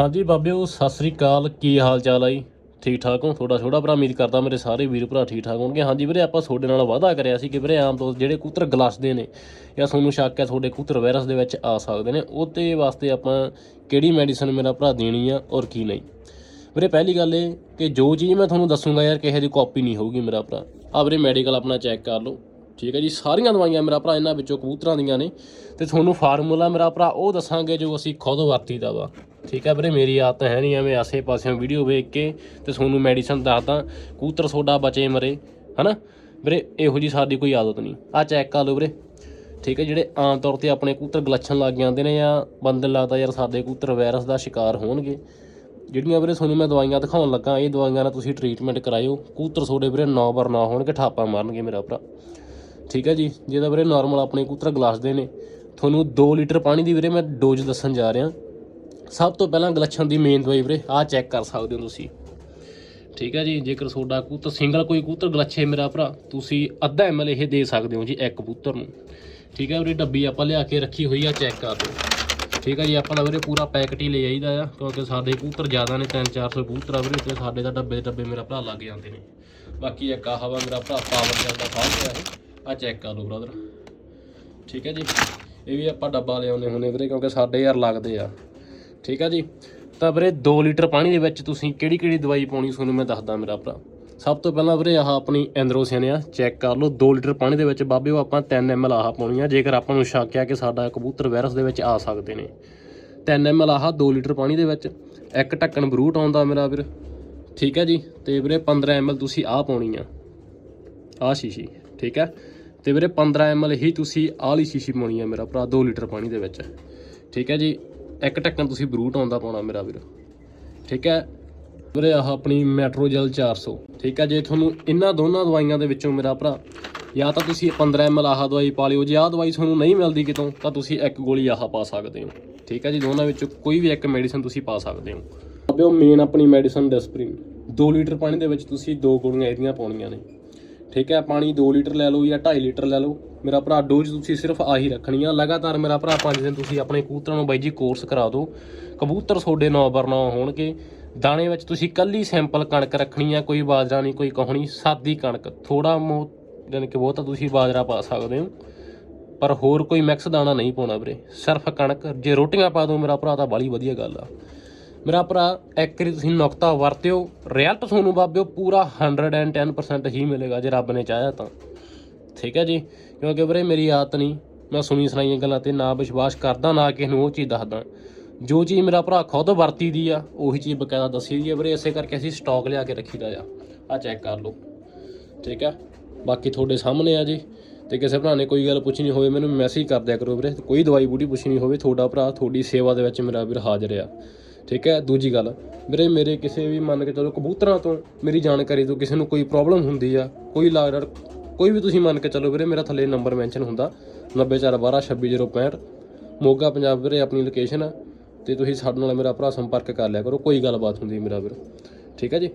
ਹਾਂਜੀ ਬਾਬਿਓ, ਸਤਿ ਸ੍ਰੀ ਅਕਾਲ। ਕੀ ਹਾਲ ਚਾਲ ਆ ਜੀ? ਠੀਕ ਠਾਕ ਹੋ? ਤੁਹਾਡਾ ਛੋਟਾ ਭਰਾ, ਉਮੀਦ ਕਰਦਾ ਮੇਰੇ ਸਾਰੇ ਵੀਰ ਭਰਾ ਠੀਕ ਠਾਕ ਹੋਣਗੇ। ਹਾਂਜੀ ਵੀਰੇ, ਆਪਾਂ ਤੁਹਾਡੇ ਨਾਲ ਵਾਅਦਾ ਕਰਿਆ ਸੀ ਕਿ ਵੀਰੇ, ਆਮ ਤੋਂ ਜਿਹੜੇ ਕੂਤਰ ਗਲਾਸਦੇ ਨੇ ਜਾਂ ਤੁਹਾਨੂੰ ਸ਼ੱਕ ਹੈ ਤੁਹਾਡੇ ਕੂਤਰ ਵਾਇਰਸ ਦੇ ਵਿੱਚ ਆ ਸਕਦੇ ਨੇ ਉਹਦੇ ਵਾਸਤੇ ਆਪਾਂ ਕਿਹੜੀ ਮੈਡੀਸਨ ਮੇਰਾ ਭਰਾ ਦੇਣੀ ਆ ਔਰ ਕੀ ਨਹੀਂ? ਵੀਰੇ, ਪਹਿਲੀ ਗੱਲ ਇਹ ਕਿ ਜੋ ਚੀਜ਼ ਮੈਂ ਤੁਹਾਨੂੰ ਦੱਸੂਗਾ ਯਾਰ, ਕਿਸੇ ਦੀ ਕਾਪੀ ਨਹੀਂ ਹੋਊਗੀ ਮੇਰਾ ਭਰਾ। ਆ ਵੀਰੇ, ਮੈਡੀਕਲ ਆਪਣਾ ਚੈੱਕ ਕਰ ਲਓ। ਠੀਕ ਹੈ ਜੀ, ਸਾਰੀਆਂ ਦਵਾਈਆਂ ਮੇਰਾ ਭਰਾ ਇਹਨਾਂ ਵਿੱਚੋਂ ਕਬੂਤਰਾਂ ਦੀਆਂ ਨੇ ਤੇ ਤੁਹਾਨੂੰ ਫਾਰਮੂਲਾ ਮੇਰਾ ਭਰਾ ਉਹ ਦੱਸਾਂਗੇ ਜੋ ਅਸੀਂ ਖੁਦ ਵਰਤੀਦਾ ਵਾ। ਠੀਕ ਹੈ ਵੀਰੇ, ਮੇਰੀ ਆਦਤ ਹੈ ਨਹੀਂ ਐਵੇਂ ਆਸੇ ਪਾਸਿਓਂ ਵੀਡੀਓ ਵੇਖ ਕੇ ਤੇ ਤੁਹਾਨੂੰ ਮੈਡੀਸਨ ਦੱਸਦਾ, ਕੂਤਰ ਸੋਡਾ ਬਚੇ ਮਰੇ, ਹਨਾ? ਵੀਰੇ, ਇਹੋ ਜੀ ਸਾਡੀ ਕੋਈ ਆਦਤ ਨਹੀਂ। ਆ ਚੈੱਕ ਕਰ ਲਓ ਵੀਰੇ। ਠੀਕ ਹੈ, ਜਿਹੜੇ ਆਮ ਤੌਰ ਤੇ ਆਪਣੇ ਕੂਤਰ ਗਲੱਛਣ ਲੱਗ ਜਾਂਦੇ ਨੇ ਜਾਂ ਬੰਦੇ ਲੱਗਦਾ ਯਾਰ ਸਾਡੇ ਕੂਤਰ ਵਾਇਰਸ ਦਾ ਸ਼ਿਕਾਰ ਹੋਣਗੇ। ਜਿਹੜੀਆਂ ਵੀਰੇ ਤੁਹਾਨੂੰ ਮੈਂ ਦਵਾਈਆਂ ਦਿਖਾਉਣ ਲੱਗਾ, ਇਹ ਦਵਾਈਆਂ ਨਾਲ ਤੁਸੀਂ ਟ੍ਰੀਟਮੈਂਟ ਕਰਾਇਓ। ਕੂਤਰ ਤੁਹਾਡੇ ਵੀਰੇ ਨੌ ਬਰ ਨਾ ਹੋਣਗੇ, ਠਾਪਾ ਮਾਰਨਗੇ ਮੇਰਾ ਭਰਾ। ਠੀਕ ਹੈ ਜੀ, ਜਿਹਦਾ ਵੀਰੇ ਨਾਰਮਲ ਆਪਣੇ ਕੂਤਰ ਗਲਾਸ ਦੇ ਨੇ। ਤੁਹਾਨੂੰ 2 ਲੀਟਰ ਪਾਣੀ ਦੀ ਵੀਰੇ ਮੈਂ ਡੋਜ਼ ਦੱਸਣ ਜਾ ਰਿਹਾ। ਸਭ ਤੋਂ ਪਹਿਲਾਂ ਗਲੱਛਣ ਦੀ ਮੇਨ ਦਵਾਈ ਵੀਰੇ, ਆਹ ਚੈੱਕ ਕਰ ਸਕਦੇ ਹੋ ਤੁਸੀਂ। ਠੀਕ ਹੈ ਜੀ, ਜੇਕਰ ਤੁਹਾਡਾ ਕਬੂਤਰ ਸਿੰਗਲ ਕੋਈ ਕਬੂਤਰ ਗਲੱਛੇ ਮੇਰਾ ਭਰਾ, ਤੁਸੀਂ ਅੱਧਾ ਐਮਐਲ ਇਹ ਦੇ ਸਕਦੇ ਹੋ ਜੀ ਇੱਕ ਕਬੂਤਰ ਨੂੰ। ਠੀਕ ਹੈ ਵੀਰੇ, ਡੱਬੀ ਆਪਾਂ ਲਿਆ ਕੇ ਰੱਖੀ ਹੋਈ ਆ ਚੈੱਕ ਕਰ ਲਓ ਠੀਕ ਹੈ ਜੀ, ਆਪਾਂ ਦਾ ਵੀਰੇ ਪੂਰਾ ਪੈਕਟ ਹੀ ਲੈ ਜਾਈਦਾ ਆ, ਕਿਉਂਕਿ ਸਾਡੇ ਕਬੂਤਰ ਜ਼ਿਆਦਾ ਨੇ 3-400 ਕਬੂਤਰ ਆ ਵੀਰੇ, ਤੇ ਸਾਡੇ ਦਾ ਡੱਬੇ ਦੇ ਡੱਬੇ ਮੇਰਾ ਭਰਾ ਲੱਗ ਜਾਂਦੇ ਨੇ। ਬਾਕੀ ਇੱਕ ਆਹ ਵਾ ਮੇਰਾ ਭਰਾ ਪਾਵਰ ਜੈਲ ਦਾ ਫਾਲ ਹੋਇਆ ਆ ਚੈੱਕ ਕਰ ਲਓ ਬ੍ਰਦਰ ਠੀਕ ਹੈ ਜੀ, ਇਹ ਵੀ ਆਪਾਂ ਡੱਬਾ ਲਿਆਉਨੇ ਹੁੰਨੇ ਵੀਰੇ, ਕਿਉਂਕਿ ਸਾਡੇ ਯਾਰ ਲੱਗਦੇ ਆ। ਠੀਕ ਹੈ ਜੀ? ਤਾਂ ਵੀਰੇ 2 ਲੀਟਰ ਪਾਣੀ ਦੇ ਵਿੱਚ ਤੁਸੀਂ ਕਿਹੜੀ ਕਿਹੜੀ ਦਵਾਈ ਪਾਉਣੀ ਤੁਹਾਨੂੰ ਮੈਂ ਦੱਸਦਾ ਮੇਰਾ ਭਰਾ। ਸਭ ਤੋਂ ਪਹਿਲਾਂ ਵੀਰੇ ਆਹ ਆਪਣੀ ਐਂਡਰੋਸਿਨ ਆ, ਚੈੱਕ ਕਰ ਲਓ। 2 ਲੀਟਰ ਪਾਣੀ ਦੇ ਵਿੱਚ ਬਾਬੇ ਉਹ ਆਪਾਂ 3 ml ਆਹ ਪਾਉਣੀ ਆ। ਜੇਕਰ ਆਪਾਂ ਨੂੰ ਸ਼ੱਕ ਆ ਕਿ ਸਾਡਾ ਕਬੂਤਰ ਵਾਇਰਸ ਦੇ ਵਿੱਚ ਆ ਸਕਦੇ ਨੇ। 3 ml ਆਹ 2 ਲੀਟਰ ਪਾਣੀ ਦੇ ਵਿੱਚ। ਇੱਕ ਢੱਕਣ ਬਰੂਟ ਆਉਂਦਾ ਮੇਰਾ ਵੀਰ। ਠੀਕ ਹੈ ਜੀ? ਤੇ ਵੀਰੇ 15 ml ਤੁਸੀਂ ਆਹ ਪਾਉਣੀ ਆ। ਆਹ ਸ਼ੀਸ਼ੀ। ਠੀਕ ਹੈ ਤੇ ਵੀਰੇ 15 ml ਹੀ ਤੁਸੀਂ ਆਹ ਲਈ ਸ਼ੀਸ਼ੀ ਪਾਉਣੀ ਆ ਮੇਰਾ ਭਰਾ 2 ਲੀਟਰ ਪਾਣੀ ਦੇ ਵਿੱਚ। ਠੀਕ ਹੈ ਜੀ? ਇੱਕ ਢੱਕਣ ਤੁਸੀਂ ਬਰੂਟ ਆਉਂਦਾ ਪਾਉਣਾ ਮੇਰਾ ਵੀਰ। ਠੀਕ ਹੈ? ਵੀਰੇ, ਆਹ ਆਪਣੀ ਮੈਟਰੋਜੈਲ 400 ਠੀਕ ਹੈ? ਜੇ ਤੁਹਾਨੂੰ ਇਹਨਾਂ ਦੋਨਾਂ ਦਵਾਈਆਂ ਦੇ ਵਿੱਚੋਂ ਮੇਰਾ ਭਰਾ, ਜਾਂ ਤਾਂ ਤੁਸੀਂ 15 ml ਆਹ ਦਵਾਈ ਪਾ ਲਿਓ। ਜੇ ਆਹ ਦਵਾਈ ਤੁਹਾਨੂੰ ਨਹੀਂ ਮਿਲਦੀ ਕਿਤੋਂ, ਤਾਂ ਤੁਸੀਂ ਇੱਕ ਗੋਲੀ ਆਹ ਪਾ ਸਕਦੇ ਹੋ। ਠੀਕ ਹੈ ਜੀ? ਦੋਨਾਂ ਵਿੱਚੋਂ ਕੋਈ ਵੀ ਇੱਕ ਮੈਡੀਸਨ ਤੁਸੀਂ ਪਾ ਸਕਦੇ ਹੋ। ਅਬੇ ਉਹ ਮੇਨ ਆਪਣੀ ਮੈਡੀਸਨ ਡੈਸਪਰਿਨ। 2 ਲੀਟਰ ਪਾਣੀ ਦੇ ਵਿੱਚ ਤੁਸੀਂ ਦੋ ਗੋਲੀਆਂ ਇਹਦੀਆਂ ਪਾਉਣੀਆਂ ਨੇ। ਠੀਕ ਹੈ, ਪਾਣੀ 2 ਲੀਟਰ ਲੈ ਲਓ ਜਾਂ 2.5 ਲੀਟਰ ਲੈ ਲਓ। ਮੇਰਾ ਭਰਾ ਡੋਜ਼ ਤੁਸੀਂ ਸਿਰਫ ਆਹੀ ਰੱਖਣੀ ਆ ਲਗਾਤਾਰ ਮੇਰਾ ਭਰਾ 5 ਦਿਨ ਤੁਸੀਂ ਆਪਣੇ ਕਬੂਤਰਾਂ ਨੂੰ ਬਾਈ ਜੀ ਕੋਰਸ ਕਰਾ ਦਿਓ। ਕਬੂਤਰ ਤੁਹਾਡੇ ਨੌ ਬਰ ਹੋਣਗੇ। ਦਾਣੇ ਵਿੱਚ ਤੁਸੀਂ ਕੱਲੀ ਸਿੰਪਲ ਕਣਕ ਰੱਖਣੀ ਆ, ਕੋਈ ਬਾਜਰਾ ਨਹੀਂ, ਕੋਈ ਕਹਣੀ, ਸਾਦੀ ਕਣਕ। ਥੋੜਾ ਮੋ ਯਾਨੀ ਕਿ ਬਹੁਤਾ ਤੁਸੀਂ ਬਾਜਰਾ ਪਾ ਸਕਦੇ ਹੋ। ਪਰ ਹੋਰ ਕੋਈ ਮਿਕਸ ਦਾਣਾ ਨਹੀਂ ਪਾਉਣਾ ਵੀਰੇ। ਸਿਰਫ ਕਣਕ। ਜੇ ਰੋਟੀਆਂ ਪਾ ਦੋ ਮੇਰਾ ਭਰਾ ਤਾਂ ਬਾਲੀ ਵਧੀਆ ਗੱਲ ਆ। ਮੇਰਾ ਭਰਾ, ਇੱਕ ਵਾਰੀ ਤੁਸੀਂ ਨੁਕਤਾ ਵਰਤਿਓ, ਰਿਜ਼ਲਟ ਤੁਹਾਨੂੰ ਬਾਬਿਓ ਪੂਰਾ 110% ਹੀ ਮਿਲੇਗਾ ਜੇ ਰੱਬ ਨੇ ਚਾਹਿਆ ਤਾਂ। ਠੀਕ ਹੈ ਜੀ? ਕਿਉਂਕਿ ਵੀਰੇ ਮੇਰੀ ਆਦਤ ਨਹੀਂ, ਮੈਂ ਸੁਣੀ ਸੁਣਾਈਆਂ ਗੱਲਾਂ ਤੇ ਨਾ ਵਿਸ਼ਵਾਸ ਕਰਦਾ, ਨਾ ਕਿਸੇ ਨੂੰ ਉਹ ਚੀਜ਼ ਦੱਸਦਾ। ਜੋ ਚੀਜ਼ ਮੇਰਾ ਭਰਾ ਖੁਦ ਵਰਤੀ ਦੀ ਆ, ਉਹੀ ਚੀਜ਼ ਬਕਾਇਦਾ ਦੱਸੀ ਦੀ ਆ ਵੀਰੇ, ਇਸੇ ਕਰਕੇ ਅਸੀਂ ਸਟਾਕ ਲਿਆ ਕੇ ਰੱਖੀਦਾ ਆ। ਆ ਚੈੱਕ ਕਰ ਲਓ। ਠੀਕ ਹੈ? ਬਾਕੀ ਤੁਹਾਡੇ ਸਾਹਮਣੇ ਆ ਜੀ। ਤੇ ਕਿਸੇ ਭਰਾ ਨੇ ਕੋਈ ਗੱਲ ਪੁੱਛਣੀ ਹੋਵੇ, ਮੈਨੂੰ ਮੈਸੇਜ ਕਰ ਦਿਆ ਕਰੋ ਵੀਰੇ। ਕੋਈ ਦਵਾਈ ਬੂਟੀ ਪੁੱਛਣੀ ਹੋਵੇ, ਤੁਹਾਡਾ ਭਰਾ ਤੁਹਾਡੀ ਸੇਵਾ ਦੇ ਵਿੱਚ ਮੇਰਾ ਵੀਰ ਹਾਜ਼ਰ ਆ। ਠੀਕ ਹੈ? ਦੂਜੀ ਗੱਲ, ਵੀਰੇ ਮੇਰੇ ਕਿਸੇ ਵੀ ਮੰਨ ਕੇ ਚਲੋ ਕਬੂਤਰਾਂ ਤੋਂ ਮੇਰੀ ਜਾਣਕਾਰੀ ਤੋਂ ਕਿਸੇ ਨੂੰ ਕੋਈ ਪ੍ਰੋਬਲਮ ਹੁੰਦੀ ਆ, ਕੋਈ ਲਾਗਰ ਕੋਈ ਵੀ ਤੁਸੀਂ ਮੰਨ ਕੇ ਚੱਲੋ ਵੀਰੇ ਮੇਰਾ ਥੱਲੇ ਨੰਬਰ ਮੈਂਸ਼ਨ ਹੁੰਦਾ 9412266065 ਮੋਗਾ ਪੰਜਾਬ ਵੀਰੇ ਆਪਣੀ ਲੋਕੇਸ਼ਨ ਆ, ਤੇ ਤੁਸੀਂ ਸਾਡੇ ਨਾਲ ਮੇਰਾ ਭਰਾ ਸੰਪਰਕ ਕਰ ਲਿਆ ਕਰੋ, ਕੋਈ ਗੱਲਬਾਤ ਹੁੰਦੀ ਮੇਰਾ ਵੀਰ, ਠੀਕ ਹੈ ਜੀ?